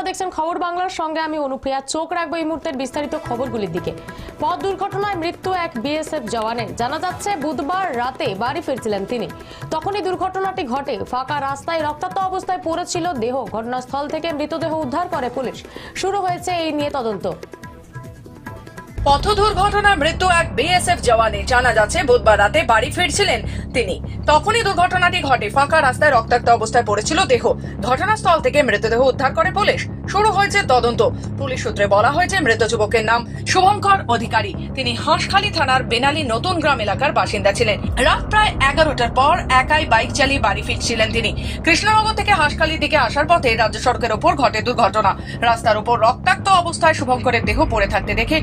দেখছেন খবর বাংলার সঙ্গে আমি অনুপ্রিয়া। চোখ রাখব এই মুহূর্তের বিস্তারিত খবরগুলির দিকে। পথ দুর্ঘটনায় মৃত্যু এক বিএসএফ জওয়ানের জানা যাচ্ছে, বুধবার রাতে বাড়ি ফিরছিলেন তিনি। তখনই দুর্ঘটনাটি ঘটে। ফাঁকা রাস্তায় রক্তাক্ত অবস্থায় পড়েছিল দেহ। ঘটনাস্থল থেকে মৃতদেহ উদ্ধার করে পুলিশ। শুরু হয়েছে এই নিয়ে তদন্ত। পথ দুর্ঘটনায় মৃত্যু এক বিএসএফ জওয়ানের জানা যাচ্ছে, বুধবার রাতে বাড়ি ফিরছিলেন তিনি। তখনই দুর্ঘটনাটি ঘটে। ফাঁকা রাস্তায় রক্তাক্ত অবস্থায় পড়েছিল দেহ। ঘটনাস্থল থেকে মৃতদেহ উদ্ধার করে পুলিশ। শুরু হয়েছে তদন্ত। পুলিশ সূত্রে বলা হয়েছে, মৃত যুবকের নাম শুভঙ্কর অধিকারী। তিনি হাঁসখালী থানার বেনালী নতুন গ্রাম এলাকার বাসিন্দা ছিলেন। রাত প্রায় এগারোটার পর একাই বাইক চালিয়ে বাড়ি ফিরছিলেন তিনি। কৃষ্ণনগর থেকে হাঁসখালীর দিকে আসার পথে রাজ্য সড়কের ওপর ঘটে দুর্ঘটনা। রাস্তার উপর রক্তাক্ত অবস্থায় শুভঙ্করের দেহ পড়ে থাকতে দেখে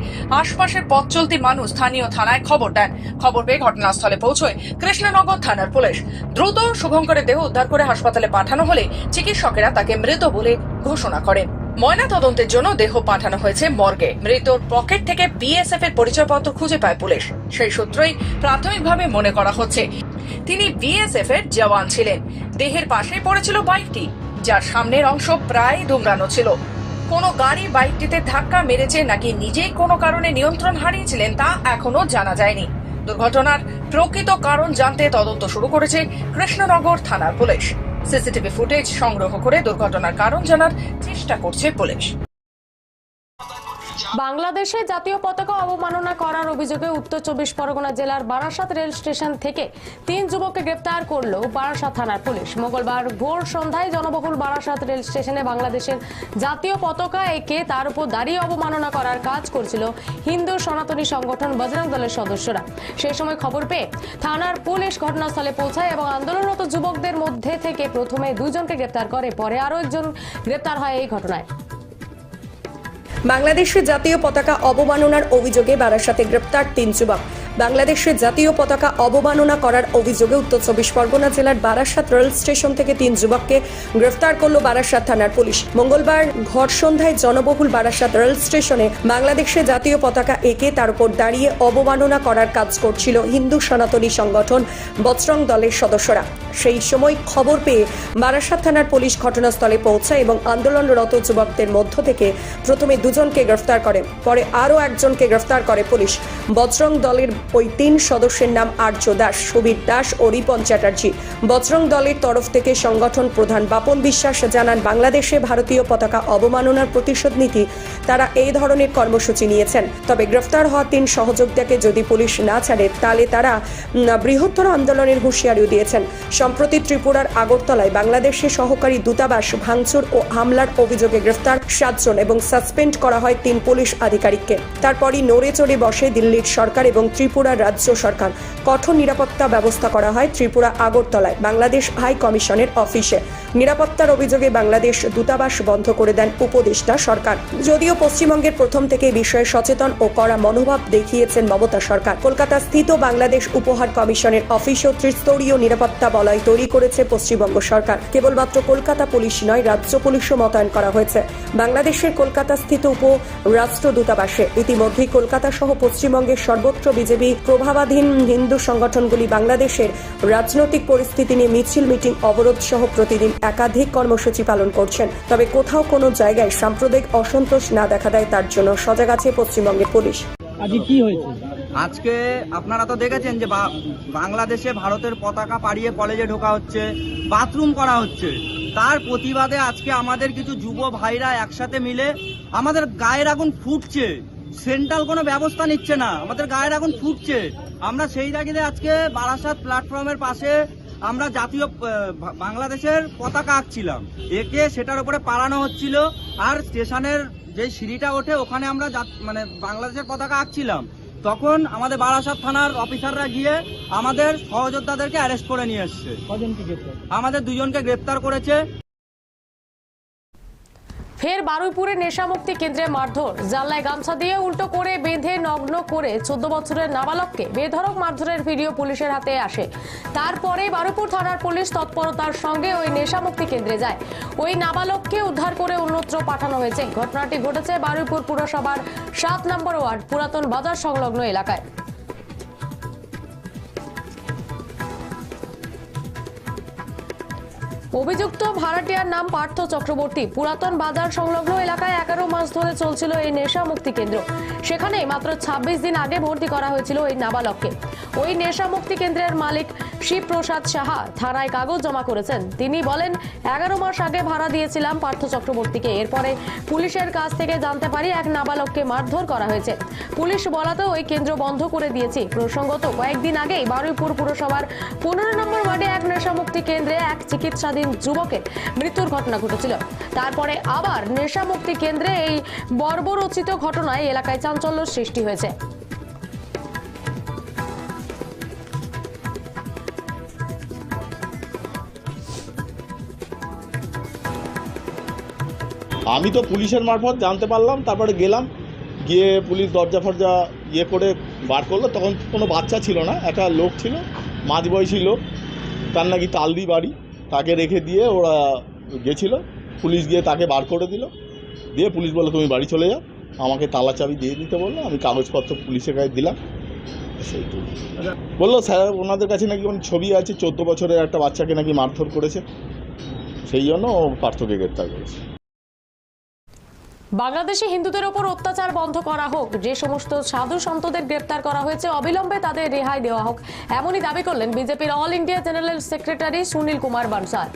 আশপাশের পথ চলতি মানুষ স্থানীয় থানায় খবর দেন। খবর পেয়ে ঘটনাস্থলে পৌঁছয় কৃষ্ণনগর থানার পুলিশ। দ্রুত শুভঙ্করের দেহ উদ্ধার করে হাসপাতালে পাঠানো হলে চিকিৎসকেরা তাকে মৃত বলে ঘোষণা করেন। ময়না তদন্তের জন্য দেহ পাঠানো হয়েছে মর্গে। মৃতর পকেট থেকে বিএসএফ এর পরিচয়পত্র খুঁজে পায় পুলিশ। সেই সূত্রেই প্রাথমিকভাবে মনে করা হচ্ছে তিনি বিএসএফ এর জওয়ান ছিলেন। দেহের পাশেই পড়েছিল বাইকটি, যার সামনের অংশ প্রায় দুমড়ানো ছিল। কোনো গাড়ি বাইকটিতে ধাক্কা মেরেছে নাকি নিজেই কোনো কারণে নিয়ন্ত্রণ হারিয়েছিলেন তা এখনও জানা যায়নি। দুর্ঘটনার প্রকৃত কারণ জানতে তদন্ত শুরু করেছে কৃষ্ণনগর থানার পুলিশ। সিসিটিভি ফুটেজ সংগ্রহ করে দুর্ঘটনার কারণ জানার চেষ্টা করছে পুলিশ। বাংলাদেশে জাতীয় পতাকা অবমাননা করার অভিযোগে উত্তর চব্বিশ পরগনা জেলার বারাসাত রেল স্টেশন থেকে তিন যুবককে গ্রেপ্তার করল বারাসাত থানার পুলিশ। মঙ্গলবার ভোর সন্ধ্যায় জনবহুল বারাসাত রেল স্টেশনে বাংলাদেশের জাতীয় পতাকা একে তার উপর দাঁড়িয়ে অবমাননা করার কাজ করছিল হিন্দু সনাতনী সংগঠন বজরং দলের সদস্যরা। সেই সময় খবর পেয়ে থানার পুলিশ ঘটনাস্থলে পৌঁছায় এবং আন্দোলনরত যুবকদের মধ্যে থেকে প্রথমে দুজনকে গ্রেপ্তার করে, পরে আরও একজন গ্রেপ্তার হয় এই ঘটনায়। বাংলাদেশের জাতীয় পতাকা অবমাননার অভিযোগে বারাসাতে গ্রেপ্তার তিন যুবক। বাংলাদেশের জাতীয় পতাকা অবমাননা করার অভিযোগে উত্তর চব্বিশ পরগনা জেলার বারাসাত রেল স্টেশন থেকে তিন যুবককে গ্রেফতার করল বারাসাত থানার পুলিশ। মঙ্গলবার ঘর সন্ধ্যায় জনবহুল বারাসাত রেল স্টেশনে বাংলাদেশের জাতীয় পতাকা এঁকে তার উপর দাঁড়িয়ে অবমাননা করার কাজ করছিল হিন্দু সনাতনী সংগঠন বজরং দলের সদস্যরা। সেই সময় খবর পেয়ে বারাসাত থানার পুলিশ ঘটনাস্থলে পৌঁছায় এবং আন্দোলনরত যুবকদের মধ্য থেকে প্রথমে দুজনকে গ্রেফতার করে, পরে আরও একজনকে গ্রেফতার করে পুলিশ। বজরং দলের ওই তিন সদস্যের নাম আর্য দাস, সুবীর দাস ও রিপন চ্যাটার্জি। বজরং দলের তরফ থেকে সংগঠন প্রধান বাপন বিশ্বাস জানান, বাংলাদেশে ভারতীয় পতাকা অবমাননার প্রতিশোধ নীতি তারা এই ধরনের কর্মসূচি নিয়েছেন। তবে গ্রেফতার হওয়া তিন সহযোগিতাকে যদি পুলিশ না ছাড়ে, তাহলে তারা বৃহত্তর আন্দোলনের হুঁশিয়ারিও দিয়েছেন। সম্প্রতি ত্রিপুরার আগরতলায় বাংলাদেশের সহকারী দূতাবাস ভাঙচুর ও হামলার অভিযোগে গ্রেফতার সাতজন এবং সাসপেন্ড করা হয় তিন পুলিশ আধিকারিককে। তারপরই নড়ে চড়ে বসে দিল্লির সরকার এবং ত্রিপুরার রাজ্য সরকার। কঠোর নিরাপত্তা ব্যবস্থা করা হয় ত্রিপুরা আগরতলায়, বাংলাদেশ হাই কমিশনের অফিসে। নিরাপত্তার অভিযোগে বাংলাদেশ দূতাবাস বন্ধ করে দেন উপদেষ্টা সরকার। যদিও পশ্চিমবঙ্গের প্রথম থেকে বিষয়ে সচেতন ও কড়া মনোভাব দেখিয়েছেন মমতা সরকার। কলকাতা স্থিত বাংলাদেশ উপহার কমিশনের অফিসেও ত্রিস্তরীয় নিরাপত্তা বলয় তৈরি করেছে পশ্চিমবঙ্গ সরকার। কেবলমাত্র কলকাতা পুলিশ নয়, রাজ্য পুলিশও মোতায়েন করা হয়েছে। বাংলাদেশের কলকাতা স্থিত উপ রাষ্ট্র দূতাবাসে। ইতিমধ্যেই কলকাতা সহ পশ্চিমবঙ্গের সর্বত্র বিজেপি প্রভাবাধীন হিন্দু সংগঠনগুলি বাংলাদেশের রাজনৈতিক পরিস্থিতি নিয়ে মিছিল, মিটিং, অবরোধ সহ প্রতিদিন একাধিক কর্মসূচি পালন করছেন। তবে কোথাও কোনো জায়গায় সাম্প্রদায়িক অসন্তোষ না দেখা দেয় তার জন্য সজাগ আছে পশ্চিমবঙ্গের পুলিশ। আজকে কি হয়েছে? আজকে আপনারা তো দেখেছেন যে বাংলাদেশে ভারতের পতাকা পাড়িয়ে কলেজে ঢোকা হচ্ছে বাথরুম করা হচ্ছে। তার প্রতিবাদে আজকে আমাদের কিছু যুব ভাইরা একসাথে মিলে আমাদের গায়ের আগুন ফুটছে। সেন্ট্রাল কোনো ব্যবস্থা নিচ্ছে না। আমাদের গায়ের আগুন ফুটছে। আমরা সেই জায়গায় আজকে বারাসাত প্ল্যাটফর্মের পাশে আমরা জাতীয় বাংলাদেশের পতাকা আঁকছিলাম। একে সেটার উপরে পালানো হচ্ছিল আর স্টেশনের যে সিঁড়িটা ওঠে ওখানে আমরা মানে বাংলাদেশের পতাকা আঁকছিলাম। তখন আমাদের বারাসাত থানার অফিসাররা গিয়ে আমাদের সহযোদ্ধাদেরকে অ্যারেস্ট করে নিয়ে এসছে। আমাদের দুজনকে গ্রেপ্তার করেছে। ফের বারুইপুরে নেশামুক্তি কেন্দ্রে মারধর। জানলায় গামছা দিয়ে উল্টো করে বেঁধে নগ্ন করে চোদ্দ বছরের নাবালককে বেধড়ক মারধরের ভিডিও পুলিশের হাতে আসে। তারপরে বারুইপুর থানার পুলিশ তৎপরতার সঙ্গে ওই নেশামুক্তি কেন্দ্রে যায়। ওই নাবালককে উদ্ধার করে অন্যত্র পাঠানো হয়েছে। ঘটনাটি ঘটেছে বারুইপুর পুরসভার সাত নম্বর ওয়ার্ড, পুরাতন বাজার সংলগ্ন এলাকায়। অভিযুক্ত ভাড়াটিয়ার নাম পার্থ চক্রবর্তী। পুরাতন বাজার সংলগ্ন এলাকায় এগারো মাস ধরে চলছিল এই নেশা মুক্তি কেন্দ্র। সেখানে মাত্র ২৬ দিন আগে ভর্তি করা হয়েছিল ওই নাবালককে। ওই নেশা মুক্তি কেন্দ্রের মালিক শিবপ্রসাদ সাহা থানায় কাগজ জমা করেছেন। তিনি বলেন, এগারো মাস আগে ভাড়া দিয়েছিলাম পার্থ চক্রবর্তীকে। এরপরে পুলিশের কাছ থেকে জানতে পারি এক নাবালককে মারধর করা হয়েছে। পুলিশ বলাতে ওই কেন্দ্র বন্ধ করে দিয়েছি। প্রসঙ্গত কয়েকদিন আগেই বারুইপুর পুরসভার পনেরো নম্বর ওয়ার্ডে এক নেশামুক্তি কেন্দ্রে এক চিকিৎসাধীন যুবকের মৃত্যুর ঘটনা ঘটেছিল। তারপরে আবার নেশামুক্তি কেন্দ্রে এই বর্বরচিত ঘটনায় এলাকায় চাঞ্চল্য সৃষ্টি হয়েছে। আমি তো পুলিশের মারফত জানতে পারলাম, তারপরে গেলাম, গিয়ে পুলিশ দরজা ফরজা ইয়ে করে বার করল। তখন কোনো বাচ্চা ছিল না, একটা লোক ছিল, মাঝবয়সী লোক, তার নাকি তালদি বাড়ি। তাকে রেখে দিয়ে ওরা গেছিল। পুলিশ গিয়ে তাকে বার করে দিল। দিয়ে পুলিশ বলল, তুমি বাড়ি চলে যাও। আমাকে তালা চাবি দিয়ে দিতে বলল। আমি কাগজপত্র পুলিশের কাছে দিলাম। সেইটুকু বলল, স্যার, ওনাদের কাছে নাকি কোনো ছবি আছে? চোদ্দ বছরের একটা বাচ্চাকে নাকি মারধর করেছে। সেই জন্য ও পার্থকে গ্রেপ্তার করেছে। বাংলাদেশে হিন্দুদের ওপর অত্যাচার বন্ধ করা হোক, যে সমস্ত সাধু সন্তদের গ্রেপ্তার করা হয়েছে, অবিলম্বে তাদের রেহাই দেওয়া হোক, এমনই দাবি করলেন বিজেপির all India general secretary Sunil Kumar Bansal.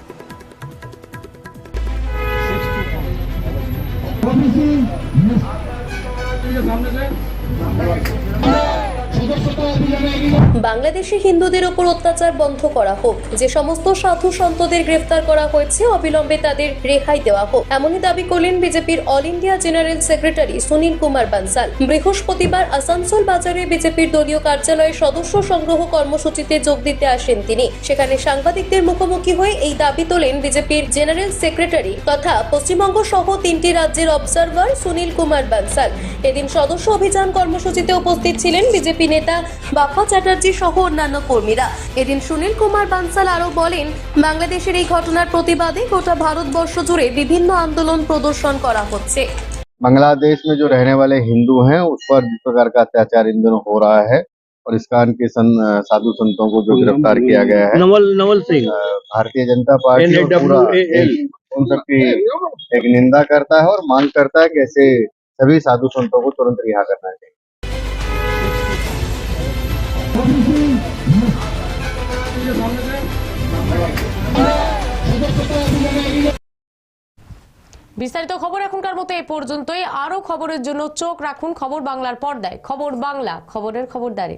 বাংলাদেশে হিন্দুদের উপর অত্যাচার বন্ধ করা হোক। যে সমস্ত সাধু সন্তদের গ্রেফতার করা হয়েছে, অবিলম্বে তাদের রেহাই দেওয়া হোক। এমনই দাবি করলেন বিজেপির all India general secretary Sunil Kumar Bansal. বৃহস্পতিবার আসানসোল বাজারে বিজেপির দলীয় কার্যালয়ে সদস্য সংগ্রহ কর্মসূচিতে যোগ দিতে আসেন তিনি। সেখানে সাংবাদিকদের মুখোমুখি হয়ে এই দাবি তোলেন বিজেপির জেনারেল সেক্রেটারি তথা পশ্চিমবঙ্গ সহ তিনটি রাজ্যের অবজারভার সুনীল কুমার বানসাল। এদিন সদস্য অভিযান কর্মসূচিতে উপস্থিত ছিলেন বিজেপি নেতা বাপ্পা চ্যাটার্জি সহ অন্যান্য কর্মীরা এদিন সুনীল কুমার বানসাল আরও বলেন বাংলাদেশের এই ঘটনার প্রতিবাদে গোটা ভারতবর্ষ জুড়ে বিভিন্ন আন্দোলন প্রদর্শন করা হচ্ছে बांग्लादेश में जो रहने वाले हिंदू हैं उस पर जिस प्रकार का अत्याचार इन दिनों हो रहा है और इस्कान के सन, साधु संतों को जो गिरफ्तार किया गया है नवल नवल सिंह अ, भारतीय जनता पार्टी और पूरा NAWAL देश उन सबकी एक निंदा करता है और मांग करता है कि ऐसे सभी साधु संतों को तुरंत रिहा करना चाहिए বিস্তারিত খবর এখনকার মতো এই পর্যন্তই। আরও খবরের জন্য চোখ রাখুন খবর বাংলার পর্দায়। খবর বাংলা, খবরের খবরদারি।